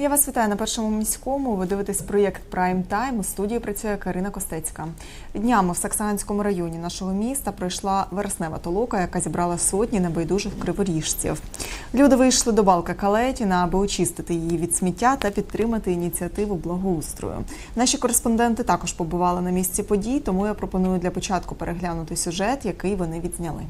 Я вас вітаю на першому міському. Ви дивитесь проєкт Прайм Тайм. У студії працює Карина Костецька. Днями в Саксаганському районі нашого міста пройшла вереснева толока, яка зібрала сотні небайдужих криворіжців. Люди вийшли до балки Калетіна, аби очистити її від сміття та підтримати ініціативу благоустрою. Наші кореспонденти також побували на місці подій, тому я пропоную для початку переглянути сюжет, який вони відзняли.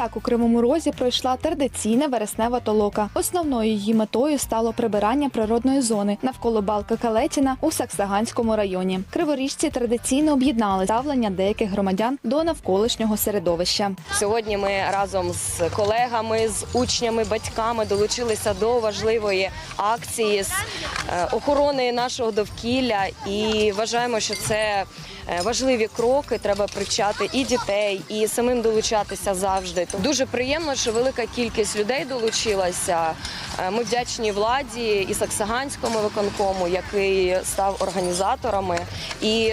Так у Кривому Розі пройшла традиційна вереснева толока. Основною її метою стало прибирання природної зони навколо балки Калетіна у Саксаганському районі. Криворіжці традиційно об'єднали ставлення деяких громадян до навколишнього середовища. Сьогодні ми разом з колегами, з учнями, батьками долучилися до важливої акції з е, охорони нашого довкілля і вважаємо, що це важливі кроки. Треба привчати і дітей, і самим долучатися завжди. Дуже приємно, що велика кількість людей долучилася. Е, Ми вдячні владі і Саксаганському виконкому, який став організаторами і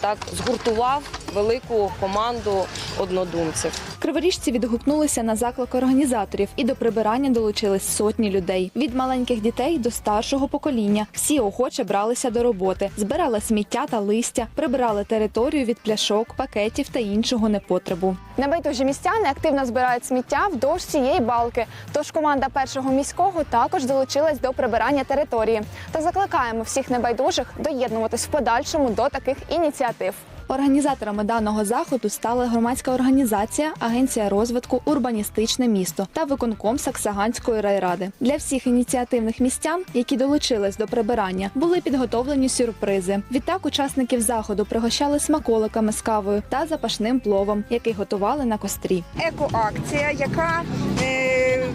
так згуртував велику команду однодумців. Криворіжці відгукнулися на заклик організаторів і до прибирання долучились сотні людей. Від маленьких дітей до старшого покоління. Всі охоче бралися до роботи, збирали сміття та листя, прибирали територію від пляшок, пакетів та іншого непотребу. Небайдужі містяни активно збирають сміття вдовж цієї балки. Тож команда першого міського також долучилась до прибирання території та закликаємо всіх небайдужих доєднуватись в подальшому до таких ініціатив. Організаторами даного заходу стали громадська організація, агенція розвитку Урбаністичне місто та виконком Саксаганської райради. Для всіх ініціативних містян, які долучились до прибирання, були підготовлені сюрпризи. Відтак учасників заходу пригощали смаколиками з кавою та запашним пловом, який готували на кострі. екоакція, яка е,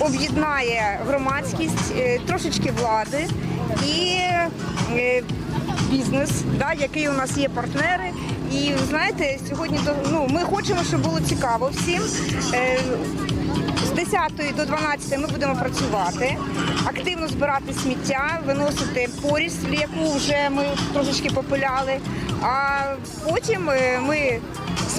об'єднає громадськість, е, трошечки влади і е, бізнес, да, який у нас є партнери. І знаєте, сьогодні ну, ми хочемо, щоб було цікаво всім. Е, з 10 до 12 ми будемо працювати, активно збирати сміття, виносити поріс, яку вже ми трошечки попиляли. А потім е, ми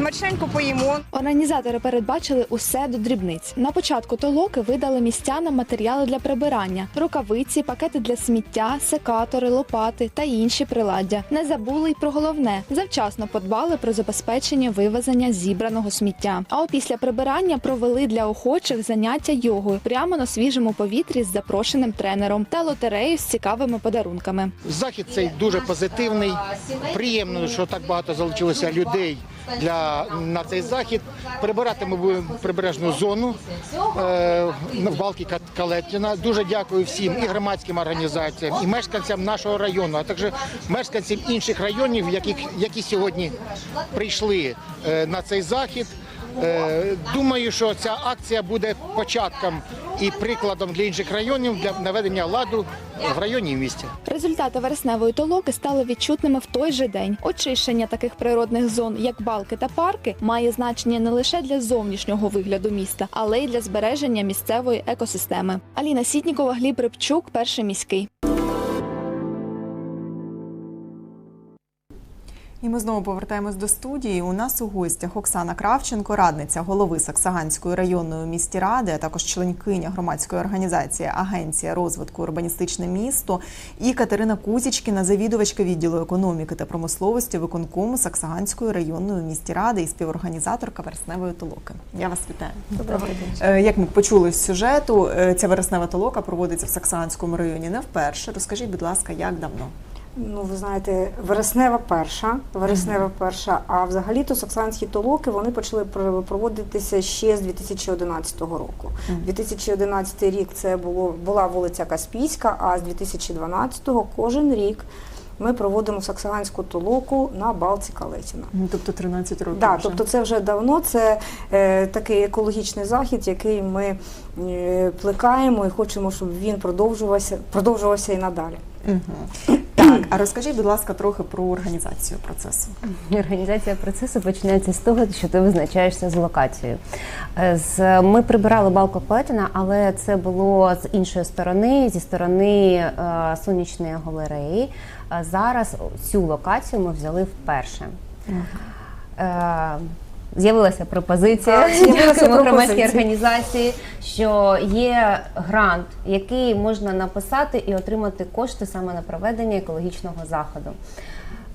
смачненько поїмо. Організатори передбачили усе до дрібниць. На початку толоки видали містянам матеріали для прибирання: рукавиці, пакети для сміття, секатори, лопати та інші приладдя. Не забули й про головне завчасно подбали про забезпечення вивезення зібраного сміття. А опісля прибирання провели для охочих заняття йогою прямо на свіжому повітрі з запрошеним тренером та лотерею з цікавими подарунками. Захід цей дуже позитивний. Приємно, що так багато залучилося людей для на цей захід. Прибирати ми прибережну зону е, в балки Ка- Калетіна. Дуже дякую всім і громадським організаціям, і мешканцям нашого району, а також мешканцям інших районів, які, які сьогодні прийшли е, на цей захід. Е, Думаю, що ця акція буде початком і прикладом для інших районів для наведення ладу в районі місті. Результати вересневої толоки стали відчутними в той же день. Очищення таких природних зон, як балки та парки, має значення не лише для зовнішнього вигляду міста, але й для збереження місцевої екосистеми. Аліна Сітнікова, Гліб Рибчук, перший міський. І ми знову повертаємось до студії. У нас у гостях Оксана Кравченко, радниця голови Саксаганської районної міські ради, а також членкиня громадської організації Агенція розвитку урбаністичне місто, і Катерина Кузічкіна, завідувачка відділу економіки та промисловості виконкому Саксаганської районної міські ради і співорганізаторка вересневої толоки. Я вас вітаю. Доброго дня. Е, Як ми почули з сюжету, е, ця вереснева толока проводиться в Саксаганському районі не вперше. Розкажіть, будь ласка, як давно? Ну, ви знаєте, вереснева перша, вереснева перша, а взагалі-то саксанські толоки вони почали проводитися ще з 2011 року. 2011 рік це було, була вулиця Каспійська, а з 2012 кожен рік ми проводимо саксаганську толоку на Балці Калетіна. Ну, Тобто 13 років. Да, вже. тобто це вже давно. Це е, такий екологічний захід, який ми е, плекаємо і хочемо, щоб він продовжувався, продовжувався і надалі. Мгм. Так, а розкажіть, будь ласка, трохи про організацію процесу. Організація процесу починається з того, що ти визначаєшся з локацією. Е, З ми прибирали балку Плетіна, але це було з іншої сторони, зі сторони е, сонячної галереї. Е, Зараз цю локацію ми взяли вперше. Е, З'явилася пропозиція дякуємо громадській організації, що є грант, який можна написати і отримати кошти саме на проведення екологічного заходу.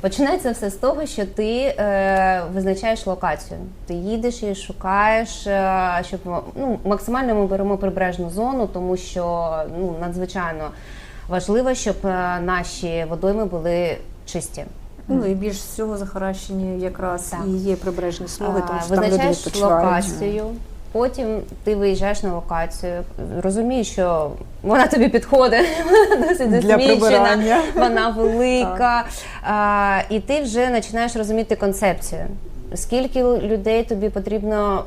Починається все з того, що ти е, визначаєш локацію. Ти їдеш і шукаєш, е, щоб ну, максимально ми беремо прибережну зону, тому що ну, надзвичайно важливо, щоб е, наші водойми були чисті. Ну і більш всього захаращені якраз Так. і є прибережні смуги, тому що там люди Визначаєш відпочивають. локацію. Потім ти виїжджаєш на локацію, розумієш, що вона тобі підходить, досить засмічена, вона велика. А, і ти вже починаєш розуміти концепцію. Скільки людей тобі потрібно.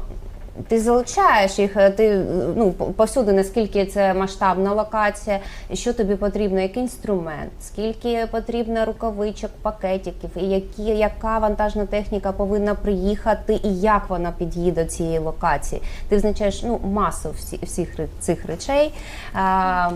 Ти залучаєш їх, е, ти ну по- повсюди, наскільки це масштабна локація, що тобі потрібно, який інструмент, скільки потрібно рукавичок, пакетиків, і які, яка вантажна техніка повинна приїхати, і як вона під'їде до цієї локації. Ти визначаєш ну, масу всі, всіх цих речей. А,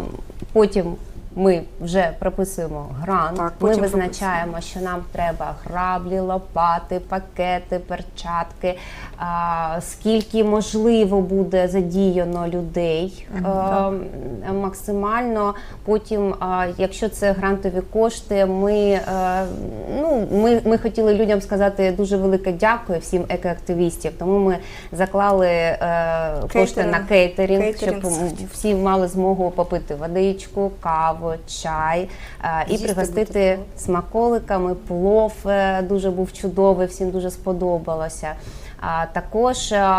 потім ми вже прописуємо грант, Так, ми визначаємо, що нам треба граблі, лопати, пакети, перчатки, а, скільки можливо буде задіяно людей е, максимально. Потім, а, якщо це грантові кошти, ми, е, ну, ми, ми хотіли людям сказати дуже велике дякую всім екоактивістів, тому ми заклали е, кошти на кейтерінг, Кейтеринг. щоб всі мали змогу попити водичку, каву, чай е, і пригостити смаколиками. Плов е, дуже був чудовий, всім дуже сподобалося. А також е,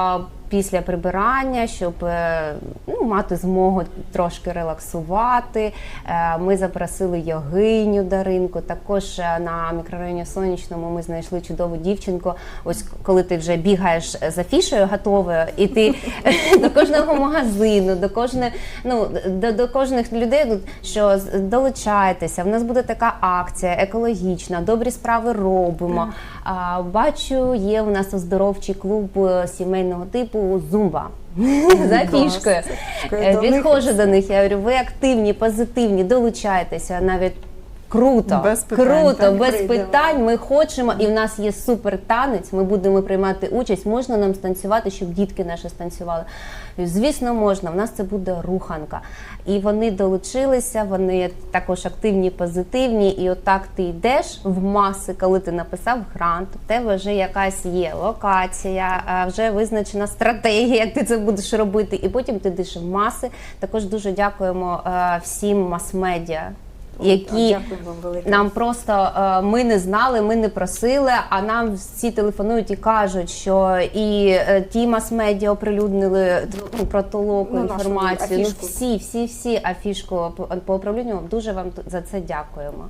після прибирання, щоб е, ну, мати змогу трошки релаксувати. е, Ми запросили йогиню Даринку. Також е, на мікрорайоні Сонячному ми знайшли чудову дівчинку. Ось коли ти вже бігаєш за фішею готовою, і ти до кожного магазину, до кожне, ну до, до кожних людей, ну, що долучайтеся. В нас буде така акція екологічна, добрі справи робимо. А, бачу, є у нас оздоровчий клуб е, сімейного типу Зумба. За фішкою. Відходжу них- Підходжу до них, я говорю, ви активні, позитивні, долучайтеся навіть. Круто, Без питань, круто, так, без прийдемо. питань. Ми хочемо, і в нас є супер танець. Ми будемо приймати участь. Можна нам станцювати, щоб дітки наші станцювали. Звісно, можна. В нас це буде руханка. І вони долучилися, вони також активні, позитивні. І отак ти йдеш в маси, коли ти написав грант, у тебе вже якась є локація, вже визначена стратегія, як ти це будеш робити. І потім ти йдеш в маси. Також дуже дякуємо е, всім мас-медіа. Які нам просто е, ми не знали, ми не просили, а нам всі телефонують і кажуть, що і е, ті мас-медіа оприлюднили ну, про толоку Ну, інформацію. Ну, всі, всі, всі афішку по, по управлінню. Дуже вам за це дякуємо.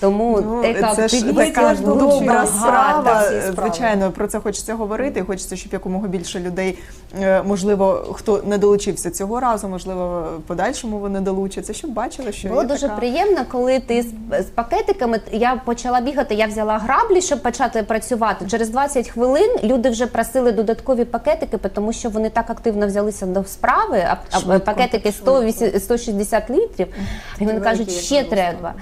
Тому Ну, це ж така ж добра справа. Звичайно, про це хочеться говорити. Хочеться, щоб якомога більше людей, е, можливо, хто не долучився цього разу, можливо, в подальшому вони долучаться, щоб бачили, що Було дуже така... приємно, коли ти з, з пакетиками. Я почала бігати, я взяла граблі, щоб почати працювати. Через 20 хвилин люди вже просили додаткові пакетики, тому що вони так активно взялися до справи. А, а Швидко, пакетики 100, 160 літрів. І вони кажуть, ще треба.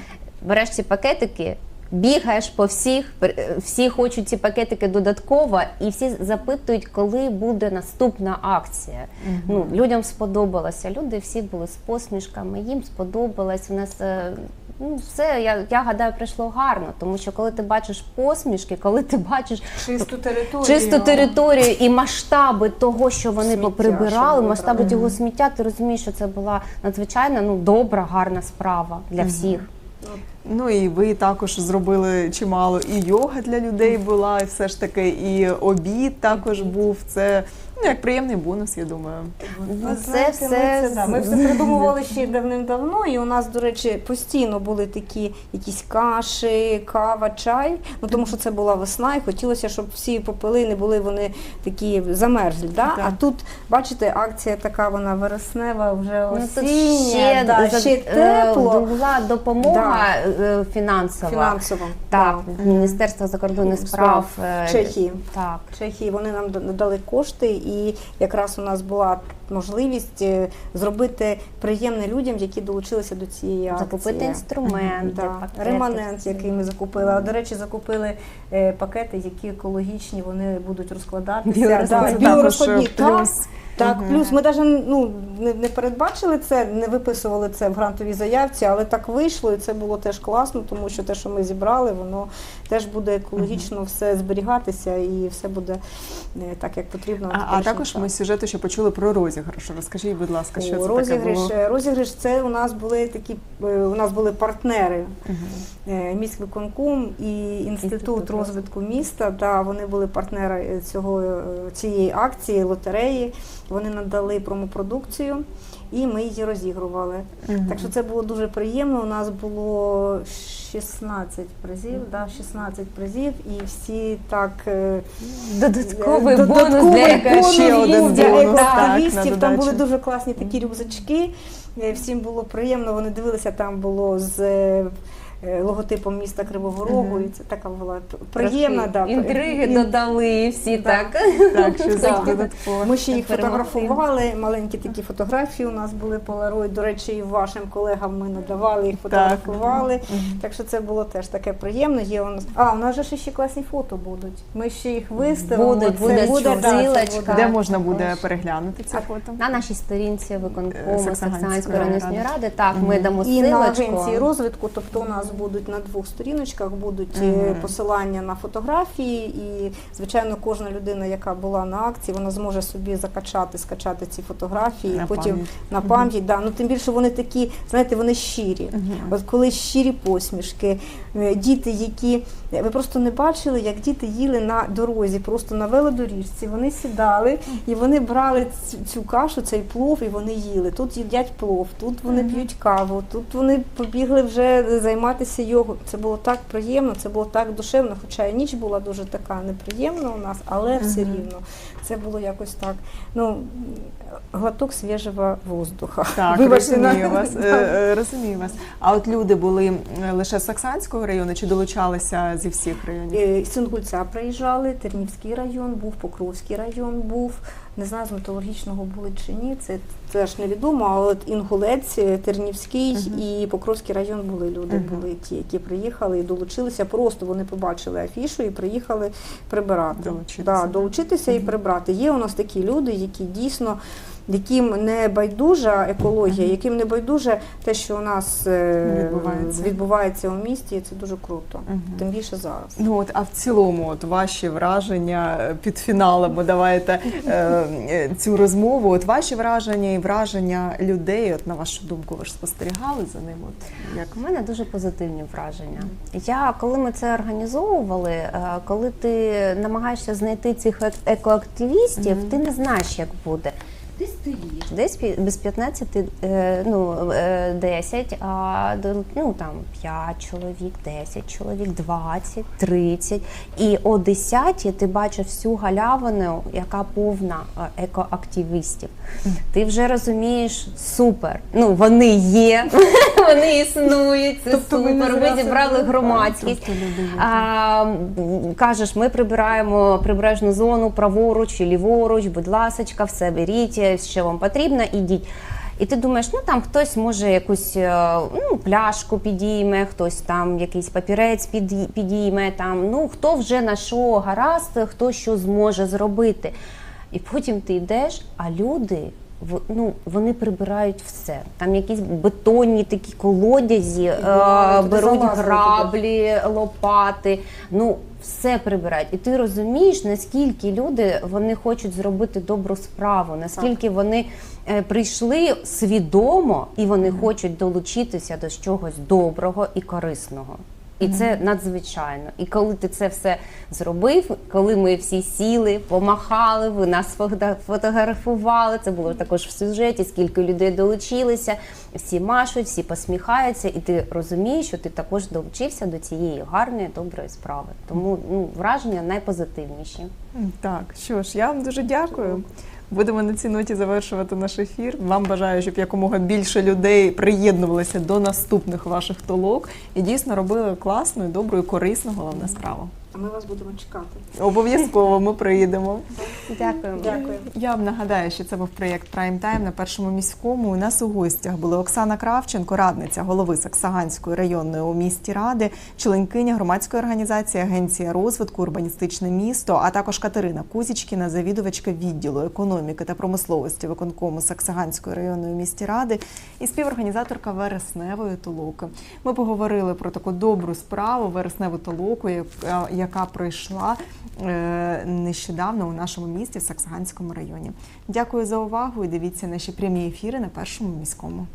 Береш ці пакетики. Бігаєш по всіх, всі хочуть ці пакетики додатково, і всі запитують, коли буде наступна акція. Ну людям сподобалося. Люди всі були з посмішками, їм сподобалось. У нас е, ну все. Я, я гадаю, прийшло гарно, тому що коли ти бачиш посмішки, коли ти бачиш чисту територію. чисту територію і масштаби того, що вони Сміття, поприбирали, масштаби вибрали. цього сміття, ти розумієш, що це була надзвичайно ну добра, гарна справа для всіх. Ну і ви також зробили чимало. І йога для людей була, і все ж таки, і обід також був. Це ну, як приємний бонус, я думаю. Ви Це знаєте, все ми, це, да, ми все придумували ще давним-давно, і у нас, до речі, постійно були такі якісь каші, кава, чай. Ну тому що це була весна, і хотілося, щоб всі попили, не були вони такі замерзлі. Да? Так. А тут, бачите, акція така, вона вереснева, вже Ну, тут осіння, ще, да, за- ще е, тепло. була допомога е, фінансова. Фінансово. Так, да. Міністерство закордонних справ е, Чехії. Так. Чехії вони нам д- надали кошти, і якраз у нас була можливість е, зробити приємне людям, які долучилися до цієї акції. Закупити інструменти, Да. пакети. Реманент, який ми закупили. А до речі, закупили е, пакети, які екологічні, вони будуть розкладатися. Да, Це так. плюс. Так, Мгм. плюс ми навіть ну, не, не передбачили це, не виписували це в грантовій заявці, але так вийшло, і це було теж класно, тому що те, що ми зібрали, воно теж буде екологічно все зберігатися і все буде е, так, як потрібно. А, а також часом. ми сюжету ще почули про розіграш. Розкажіть, будь ласка, що О, це розіграш, таке було? е, розіграш це у нас були такі е, у нас були партнери угу. міськвиконком і інститут, розвитку міста. Да, вони були партнери е, цього е, цієї акції, лотереї. Вони надали промопродукцію. І ми її розігрували. Мгм. Так що це було дуже приємно. У нас було 16 призів, да, 16 призів, і всі так е, Додатковий Додатковий бонус для бонус. Ще один був бонус, так, на Там були дуже класні такі рюкзачки. Е, Всім було приємно. Вони дивилися, там було з е, е, логотипом міста Кривого Рогу. І це така була приємна. Трошки Да, Інтриги ін- додали, всі Да. так. Так, що Да. додатково. Ми ще їх фотографували. Маленькі такі фотографії у нас були полароїд. До речі, і вашим колегам ми надавали їх, фотографували. Так що це було теж таке приємно. Є у нас. А, у нас же ще класні фото будуть. Ми ще їх виставимо. Будуть, Це буде да, це буде. Де можна буде переглянути ці фото? На нашій сторінці виконкому Саксаганської районної ради. ради. Так, ми дамо І на агенції розвитку, тобто у нас будуть на двох сторіночках будуть е, Мгм. посилання на фотографії, і звичайно, кожна людина, яка була на акції, вона зможе собі закачати, скачати ці фотографії, На потім пам'ять. на пам'ять. Да. Ну тим більше вони такі, знаєте, вони щирі. Мгм. От коли щирі посмішки, е, діти, які ви просто не бачили, як діти їли на дорозі, просто на велодоріжці. Вони сідали і вони брали цю, цю кашу, цей плов, і вони їли. Тут їдять плов, тут вони п'ють каву, тут вони побігли вже займатися йогою. Це було так приємно, це було так душевно, хоча і ніч була дуже така неприємна у нас, але все рівно. Це було якось так. Ну, глоток свіжого воздуха. Так, Вибачте, розумію на- вас. е, е, Розумію вас. А от люди були лише з Саксанського району чи долучалися зі всіх районів? Е, З Інгульця приїжджали, Тернівський район був, Покровський район був. Не знаю, з металургічного були чи ні, це теж невідомо. А от Інгулець, е, Тернівський і Покровський район були люди, Мгм. були ті, які приїхали і долучилися. Просто вони побачили афішу і приїхали прибирати. Долучитися. Да, долучитися і прибрати. Є у нас такі люди, які дійсно. Яким не байдужа екологія, яким не байдуже те, що у нас е, Відбувається. відбувається у місті, і це дуже круто. Мгм. Тим більше зараз. Ну от, а в цілому, от ваші враження е, під фіналом, бо давайте е, е, цю розмову. От ваші враження і враження людей, от на вашу думку, ви ж спостерігали за ним? От як У мене дуже позитивні враження. Я коли ми це організовували, коли ти намагаєшся знайти цих ек- екоактивістів, ти не знаєш, як буде. Ти стоїш десь без 15, е, ну, е, 10, а ну, там 5 чоловік, 10 чоловік, 20, 30. І о 10 ти бачиш всю галявину, яка повна е, екоактивістів. Ти вже розумієш супер. Ну, вони є, вони існують, це Тобто супер. Ми зібрали громадськість. Тобто. А, кажеш, ми прибираємо прибережну зону праворуч і ліворуч, будь ласочка, все беріть, що вам потрібно, ідіть. І ти думаєш, ну там хтось може якусь е, ну, пляшку підійме, хтось там якийсь папірець підій- підійме, там, ну хто вже на що гаразд, хто що зможе зробити. І потім ти йдеш, а люди. Ну, вони прибирають все. Там якісь бетонні такі колодязі, е, беруть граблі, лопати. Ну, все прибирають. І ти розумієш, наскільки люди вони хочуть зробити добру справу, наскільки вони е, прийшли свідомо і вони хочуть долучитися до чогось доброго і корисного. І це надзвичайно. І коли ти це все зробив, коли ми всі сіли, помахали, ви нас фото- фотографували. Це було також в сюжеті, скільки людей долучилися, всі машуть, всі посміхаються, і ти розумієш, що ти також долучився до цієї гарної, доброї справи. Тому ну, враження найпозитивніші. Так, що ж, я вам дуже дякую. Будемо на цій ноті завершувати наш ефір. Вам бажаю, щоб якомога більше людей приєднувалися до наступних ваших толок і дійсно робили класну, і добру і корисну головне справу. А ми вас будемо чекати. Обов'язково ми приїдемо. Дякую. Дякую. Я вам нагадаю, що це був проєкт Прайм Тайм на першому міському. У нас у гостях були Оксана Кравченко, радниця голови Саксаганської районної у місті ради, членкиня громадської організації Агенція розвитку Урбаністичне місто, а також Катерина Кузічкіна, завідувачка відділу економіки та промисловості виконкому Саксаганської районної у місті ради і співорганізаторка вересневої толоки. Ми поговорили про таку добру справу вересневу толоку, яка- пройшла е, нещодавно у нашому місті в Саксаганському районі. Дякую за увагу і дивіться наші прямі ефіри на першому міському.